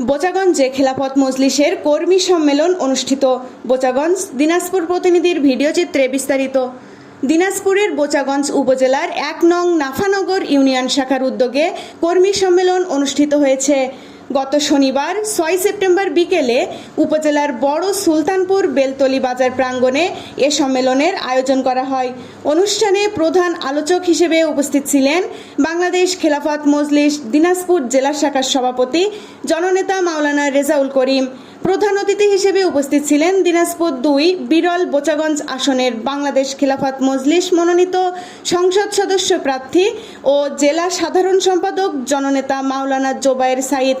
বোচাগঞ্জে খেলাফত মজলিসের কর্মী সম্মেলন অনুষ্ঠিত। বোচাগঞ্জ দিনাজপুর প্রতিনিধির ভিডিও চিত্রে বিস্তারিত। দিনাজপুরের বোচাগঞ্জ উপজেলার এক নং নাফানগর ইউনিয়ন শাখার উদ্যোগে কর্মী সম্মেলন অনুষ্ঠিত হয়েছে। গত শনিবার ছয় সেপ্টেম্বর বিকেলে উপজেলার বড় সুলতানপুর বেলতলি বাজার প্রাঙ্গণে এ সম্মেলনের আয়োজন করা হয়। অনুষ্ঠানে প্রধান আলোচক হিসেবে উপস্থিত ছিলেন বাংলাদেশ খেলাফত মজলিস, দিনাজপুর জেলা শাখার সভাপতি, জননেতা মাওলানা রেজাউল করিম। প্রধান অতিথি হিসেবে উপস্থিত ছিলেন দিনাজপুর দুই বিরল বোচাগঞ্জ আসনের বাংলাদেশ খেলাফত মজলিস মনোনীত সংসদ সদস্য প্রার্থী ও জেলা সাধারণ সম্পাদক জননেতা মাওলানা জোবায়ের সাইদ।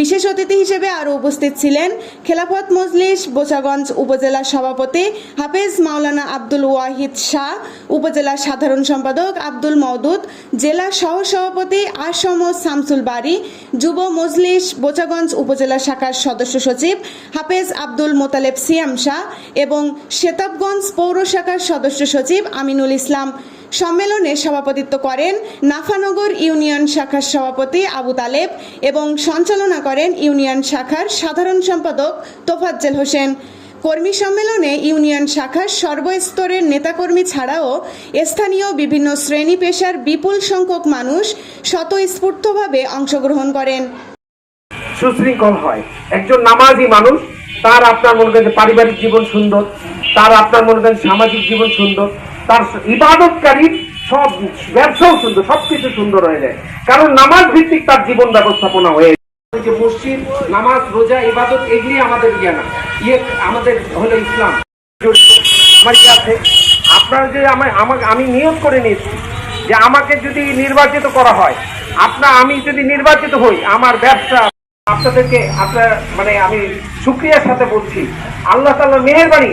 বিশেষ অতিথি হিসেবে আরও উপস্থিত ছিলেন খেলাফত মজলিস, বোচাগঞ্জ উপজেলা সভাপতি হাফেজ মাওলানা আব্দুল ওয়াহিদ শাহ, উপজেলা সাধারণ সম্পাদক আব্দুল মওদুদ, জেলা সহ সভাপতি আসম শামসুল বাড়ি যুব মজলিস, বোচাগঞ্জ উপজেলা শাখার সদস্য সচিব হাফেজ আব্দুল মোতালেব সিয়াম শাহ এবং শেতাবগঞ্জ পৌর শাখার সদস্য সচিব আমিনুল ইসলাম সম্মেলনে সভাপতিত্ব করেন নাফানগর ইউনিয়ন শাখার সভাপতি আবু তালেব এবং সঞ্চালনা করেন ইউনিয়ন শাখার সাধারণ সম্পাদক তোফাজ্জেল হোসেন। কর্মী সম্মেলনে ইউনিয়ন শাখার সর্বস্তরের নেতাকর্মী ছাড়াও স্থানীয় বিভিন্ন শ্রেণি পেশার বিপুল সংখ্যক মানুষ স্বতঃস্ফূর্তভাবে অংশগ্রহণ করেন। সুশৃঙ্খল হয়। একজন নামাজি মানুষ, তার আপনার মনে করেন পারিবারিক জীবন সুন্দর, তার আপনার মনে করেন সামাজিক জীবন সুন্দর তার ইবাদতকারী সব ব্যবসাও সুন্দর সবকিছু সুন্দর হয়ে যায়। কারণ নামাজ ভিত্তিক তার জীবন ব্যবস্থাপনা হয়ে। যে মসজিদ নামাজ রোজা ইবাদত এগুলি আমাদের ইয়ে না। ইয়ে আমাদের হলো ইসলাম। আমার ইয়ে আছে। আপনারা যে আমার আমাকে আমি নিয়োগ করে নিয়েছি যে আমাকে যদি নির্বাচিত করা হয় আপনার আমি যদি নির্বাচিত হই আমার ব্যবসা আপনাদেরকে আপনার মানে আমি সুক্রিয়ার সাথে বলছি আল্লাহ তাল্লাহ মেহরবানি